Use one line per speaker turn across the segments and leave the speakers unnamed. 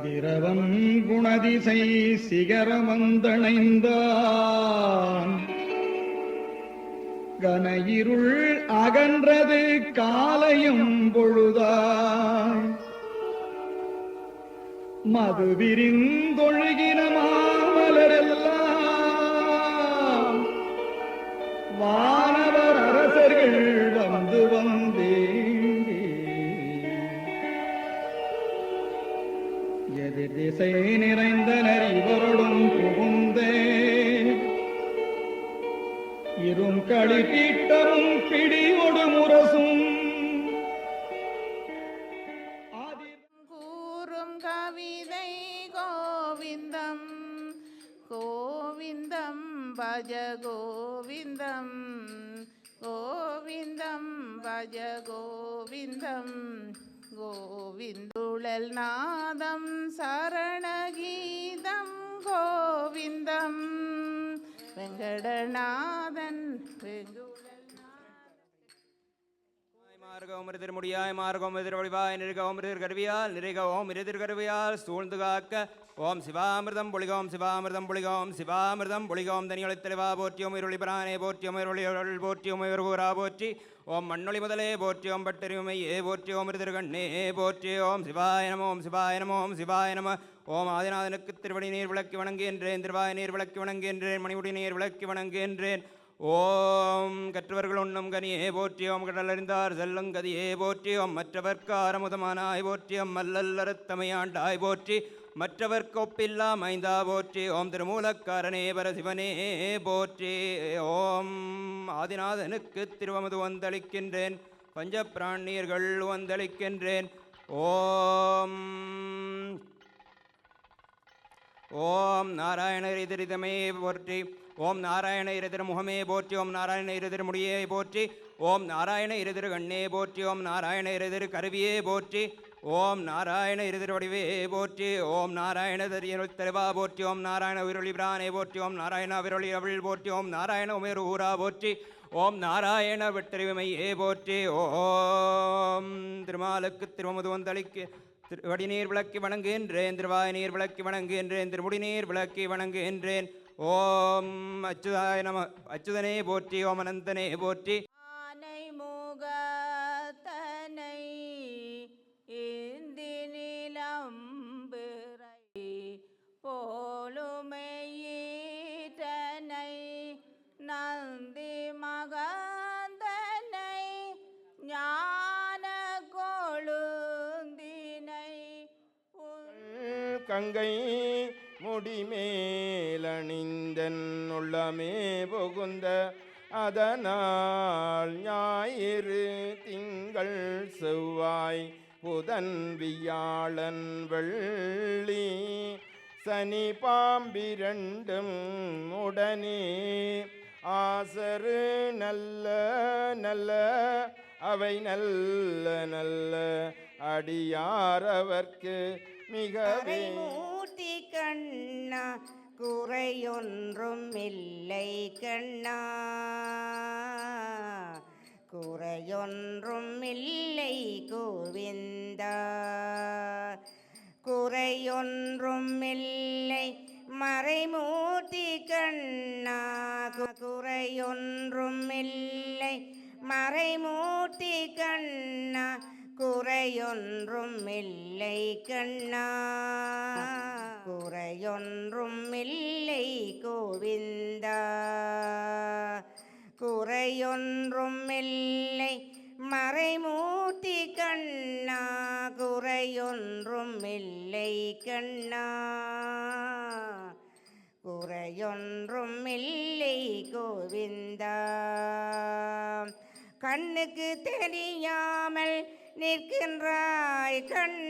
கதிரவன் குணதிசை சிகரமந்தணைந்தான். கன இருள் அகன்றது காலையும் பொழுதாய். மது விரிந்தொழுகின எதிர் திசை நிறைந்தனர் இவருடன் புகுந்தே. இரும் களி தீட்டமும் பிடியொடு முரசும்.
கூறும் கவிதை கோவிந்தம். கோவிந்தம் பஜ கோவிந்தம். கோவிந்தம் பஜ கோவிந்தம். கோவிந்துழல் நாதம் ശരണഗീതം ഗോവിന്ദം വെങ്കടനാ
மார்கம் எதிர் முடியாய் மார்கோம் எதிர் வழிவாய் நிருகவும் எதிர் கருவியால் நிறைகவும் எதிர் கருவியால் சூழ்ந்து காக்க ஓம் சிவாமிர்தம் புலிகோம் சிவாமிர்தம் புலிகோம் சிவாமிர்தம் புலிகோம் தனியொளி தெளிவா போற்றியோம் இருளி பிரானே போற்றியோம் இருளி அருள் போற்றியோம் கூறா போற்றி ஓம் மண்ணொளி முதலே போற்றியோம் பட்டறிவுமையே போற்றியோம் இருதிரு கண்ணே போற்றி ஓம் சிவாய நம ஓம் சிவாய நம ஓம் சிவாய நம ஓம் ஆதிநாதனுக்கு திருவடி நீர் விளக்கி வணங்குகின்றேன் திருவாய நீர் விளக்கி வணங்குகின்றேன் மணிமுடி நீர் விளக்கி வணங்குகின்றேன் ஓம் கற்றவர்கள் உண்ணும் கனியே போற்றியோம் கடலறிந்தார் செல்லும் கதியே போற்றியோம் மற்றவர்க்கு ஆரமுதமானாய் போற்றியோம் மல்லல்லறத்தமையாண்டாய் போற்றி மற்றவர்க்கு ஒப்பில்லா மைந்தா போற்றி ஓம் திருமூலக்காரனே பரசிவனே போற்றி. ஓம் ஆதிநாதனுக்கு திருவமது வந்தளிக்கின்றேன் பஞ்சப்பிராணியர்கள் வந்தளிக்கின்றேன். ஓம் ஓம் நாராயண எதிரிதமே போற்றி ஓம் நாராயண இருதிரு முகமே போற்றி ஓம் நாராயண இருதிர முடியே போற்றி ஓம் நாராயண இருதிரு கண்ணே போற்றி ஓம் நாராயண இருதிரு கருவியே போற்றி ஓம் நாராயண இருதிரு வடிவே போற்றி ஓம் நாராயண தரியருள் தெருவா போற்றி ஓம் நாராயண உயிரொளி பிரானே போற்றி ஓம் நாராயண விரொளி அவள் போற்றி ஓம் நாராயண உமேர் ஊரா போற்றி ஓம் நாராயண வெட்டறிவுமையே போற்றி ஓம் திருமாலுக்கு திருமது வந்தளிக்கு திருவடி நீர் விளக்கி வணங்குகின்றேன் திருவாய் நீர் விளக்கி வணங்குகின்றேன் திருமுடிநீர் விளக்கி வணங்குகின்றேன் ஓம் அச்சுதாய நம அச்சுதனே போற்றி ஓம் அனந்தனே போற்றி.
ஆனை முகத்தனை இந்தி நிலம்பிறை போலுமையீட்டனை நந்தி மகந்தனை ஞான கொழுந்தினை
கங்கை முடிமேலணிந்தன் உள்ளமே புகுந்த அதனால் ஞாயிறு திங்கள் செவ்வாய் புதன் வியாழன் வெள்ளி சனி பாம்பிரண்டும் உடனே ஆசரு நல்ல நல்ல அவை நல்ல நல்ல அடியாரவர்க்கு மிகவே
கண்ணா குறையொன்றும் இல்லை கண்ணா. குறையொன்றும் இல்லை கோவிந்தா. குறையொன்றும் இல்லை மறைமூர்த்தி கண்ணா. குறையொன்றும் இல்லை மறைமூர்த்தி கண்ணா. குறையொன்றும் இல்லை கண்ணா. குறையொன்றும் இல்லை கோவிந்தா. குறையொன்றும் இல்லை மறைமூர்த்தி கண்ணா. குறையொன்றும் இல்லை கண்ணா. குறையொன்றும் இல்லை கோவிந்தா. கண்ணுக்கு தெரியாமல் நிற்கின்றாய் கண்ணா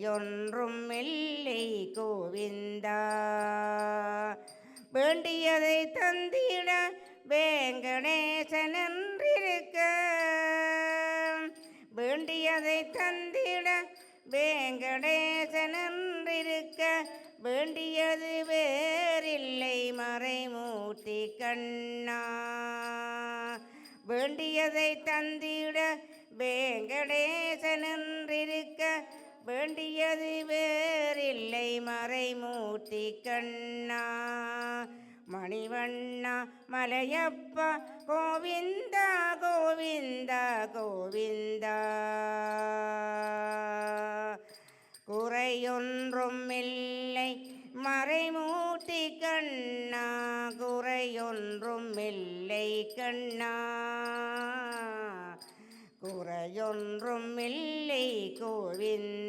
குறையொன்றும் இல்லை கோவிந்தா. வேண்டியதை தந்திட வேங்கடேசன் வேண்டியதை தந்திட வேங்கடேசன் வேண்டியது வேறில்லை மறைமூர்த்தி கண்ணா. வேண்டியதை தந்திட வேங்கடேசன் வேண்டியது வேறில்லை மறைமூர்த்தி கண்ணா. மணிவண்ணா மலையப்பா கோவிந்தா கோவிந்தா கோவிந்தா. குறையொன்றும் இல்லை மறைமூர்த்தி கண்ணா. குறையொன்றும் இல்லை கண்ணா. குறையொன்றும் இல்லை கோவிந்தா.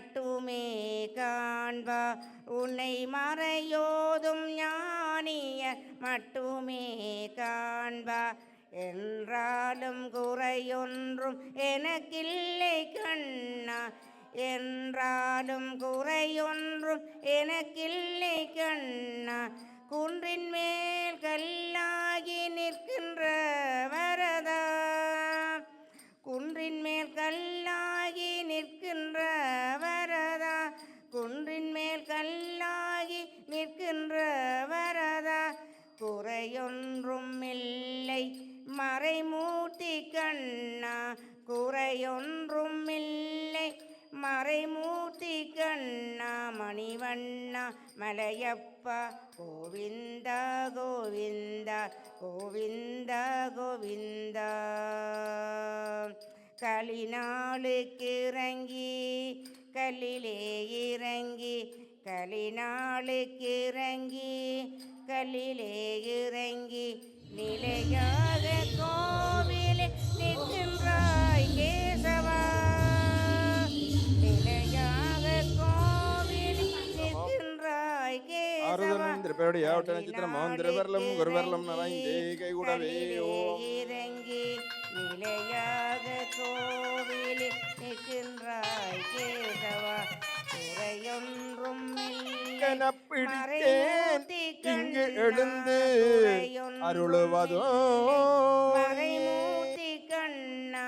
மட்டுமே காண்பா. உன்னை மறையோதும் ஞானிய மட்டுமே காண்பா. என்றாலும் குறையொன்றும் எனக்கில்லை கண்ணா. என்றாலும் குறையொன்றும் எனக்கில்லை கண்ணா. குன்றின் மேல் கல்லாகி நிற்கின்ற வரதா. குன்றின் மேல் கல்லாகி நிற்கின்ற வரதா? குறையொன்றும் இல்லை மறைமூர்த்தி கண்ணா குறையொன்றும் இல்லை மறைமூர்த்தி கண்ணா மணிவண்ணா மலையப்பா கோவிந்தா கோவிந்தா கோவிந்தா கோவிந்தா. களிநாளுக்கு இறங்கி கல்லிலே இறங்கி களிநாளுக்கு இறங்கி கல்லிலே இறங்கி நிலையாக கோவிலே நிற்கின்றாய் கேசவா. நிலையாக கோவில் நிற்கின்றாய் கேசவா.
மாந்திரவரலம் குருவரலம் கைகூடவே ஓம்
இறங்கி நிலையாக கோவில் நிற்கின்றாய் கேசவா.
பிடித்தேன் இங்கு எழுந்து அருளுவதோ.
மறைமூர்த்தி கண்ணா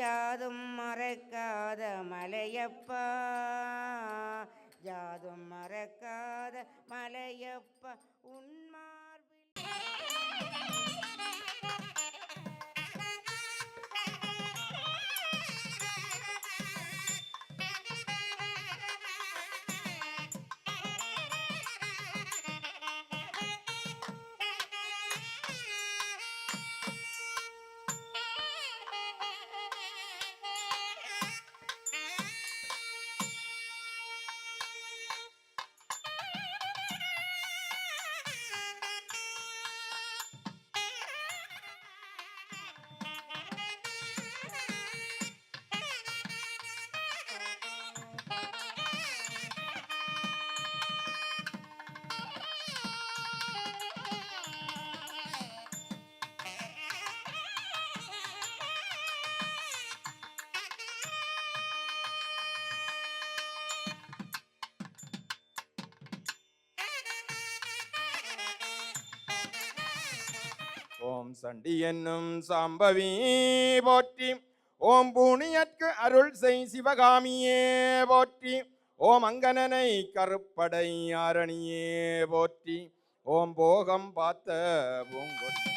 யாதும் மறக்காத மலையப்பா. யாதும் மறக்காத மலையப்பா. உன்மார்பில்
ஓம் சண்டி என்னும் சாம்பவி போற்றி. ஓம் பூணியற்கு அருள் செய் சிவகாமியே போற்றி. ஓம் அங்கனனை கருப்படை ஆரணியே போற்றி. ஓம் போகம் பார்த்த பூங்கொடி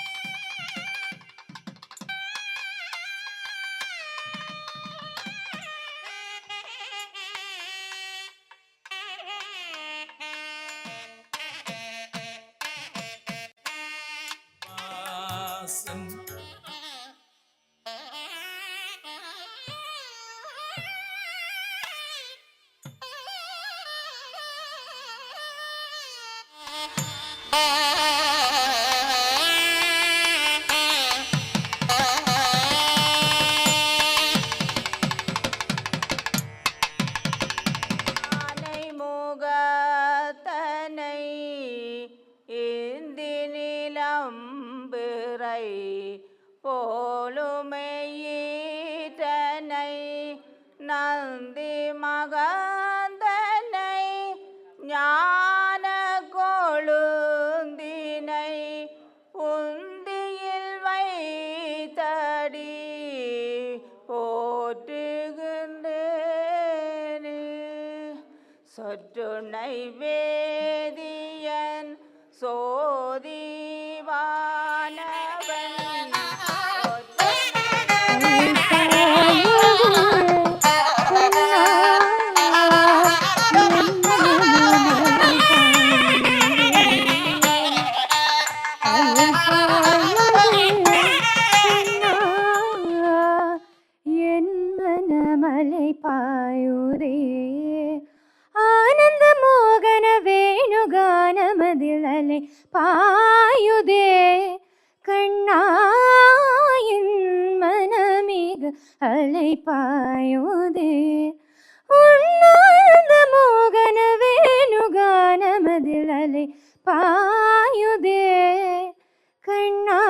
மனமலை பாயுதே ஆனந்த மோகன வேணுகானமதில் அலை பாயுதே கண்ணாயின் மனமிக அலை பாயுதே உன்னானந்த மோகன வேணுகானமதில் அலை பாயுதே கண்ணா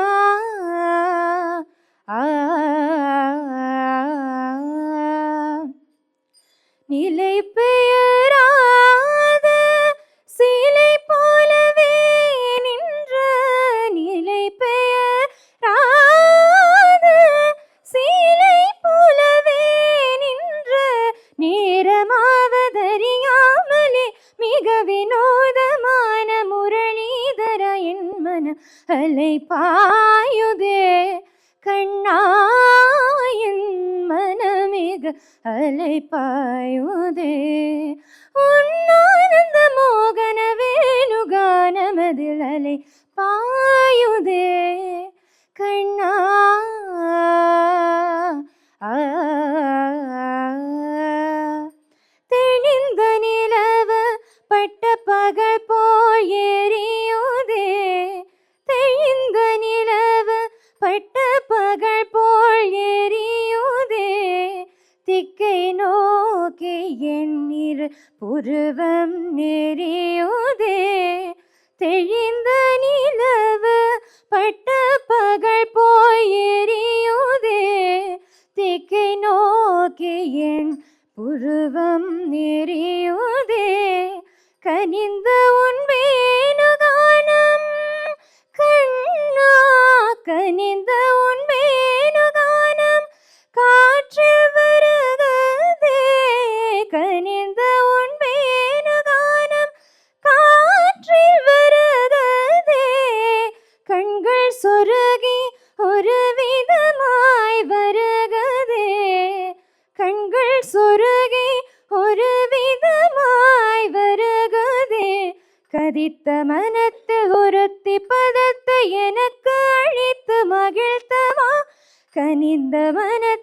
പായുതേ കണ്ണായൻ മനമിക ഉന്നാനന്ദ മോഹന മോകന വേണുഗാനമതിലലൈ പായുതേ കണ്ണാ எண்ணிரு கதித்த மனத்தில் உறுத்தி பதத்தை எனக்கு அழித்து மகிழ்த்தவா? கனிந்த மனத்தில்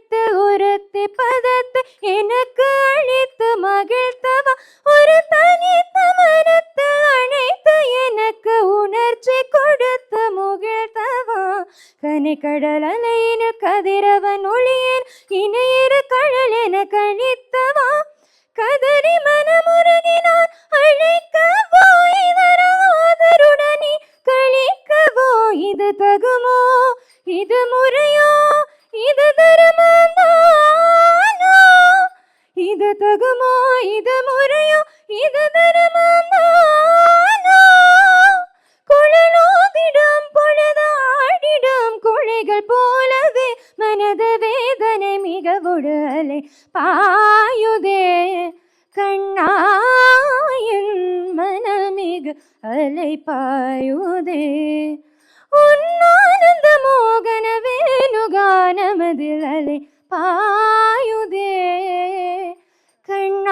ഇത് ധർമാനോ ഇത് തകമോ? ഇത് മുരയോ? ഇത് ധർമാനോ കുഴലോതിടാം പൊഴുതാടിടാം കുഴികൾ പോലവേ മനത് വേദന മികവുടലെ പായുതേ കണ്ണായൻ മനമിക അലൈ പായുതേ. ഉന്നാനന്ദമോകന വേണുഗാനമതിളലെ പായുതേ.
കണ്ണ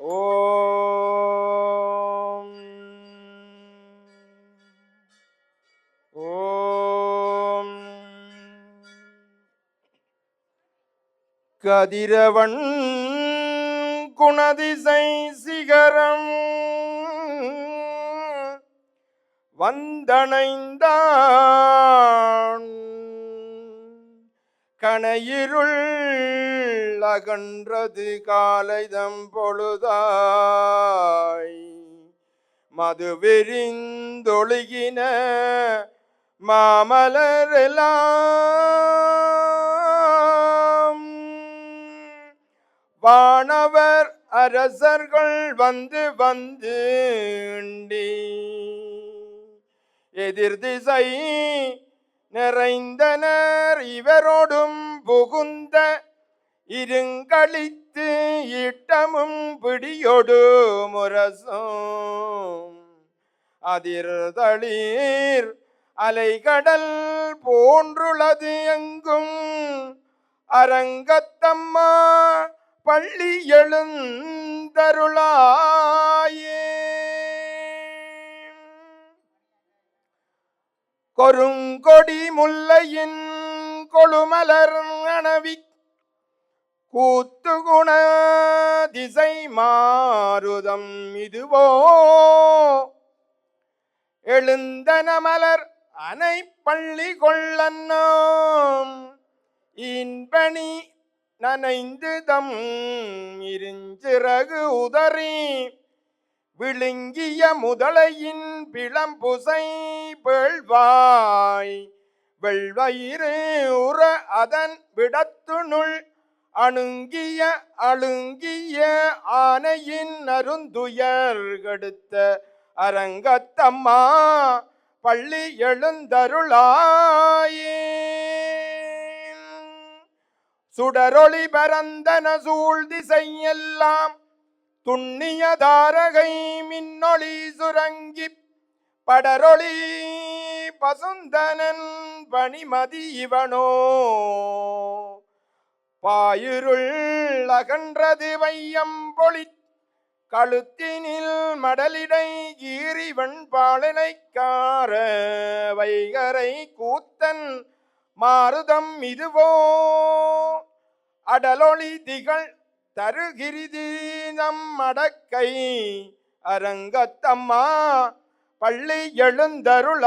ഓ கதிரவன் குணதிசை சிகரம். வந்தணைந்தான். கனையிருள் அகன்றது காலைதம் பொழுதாய். மது விரிந்தொழுகின மாமலரெல்லாம் வானவர் அரசர்கள் வந்து வந்து எதிர் திசை நிறைந்தனர் இவரோடும் புகுந்த இருங்களித்து இட்டமும் பிடியொடு முரசும். அதிர்தளிர் அலைகடல் போன்றுள்ளது எங்கும் அரங்கத்தம்மா பள்ளி எழுந்தருளாயே. கொருங்கொடி முல்லையின் கொழுமலர் அணவி கூத்துகுண திசை மாறுதம் இதுவோ. எழுந்தன மலர் அனை பள்ளி கொள்ளன்னோம். இன்பணி நனைந்து தம் இருஞ்சிறகு உதறி விழுங்கிய முதலையின் பிளம்புசை பெழ்வாய் வெள்வயிறு உற அதன் விடத்துணுள் அணுங்கிய அழுங்கிய ஆனையின் அருந்துயர் கடுத்த அரங்கத்தம்மா பள்ளி எழுந்தருளாயே. சுடரொளி பரந்தன சூழ் திசையெல்லாம் துண்ணிய தாரகை மின்னொளி சுரங்கி படரொளி பசுந்தனன் பணிமதி இவனோ. பாயிருள் அகன்றது வையம் பொழி கழுத்தினில் மடலிடை கீரிவன் பாலனைக்கார வைகரை கூத்தன் மாருதம் இதுவோ? அடலொளி திகழ் தருகிரிதீனம் மடக்கை அரங்கத்தம்மா பள்ளி எழுந்தருளாயே.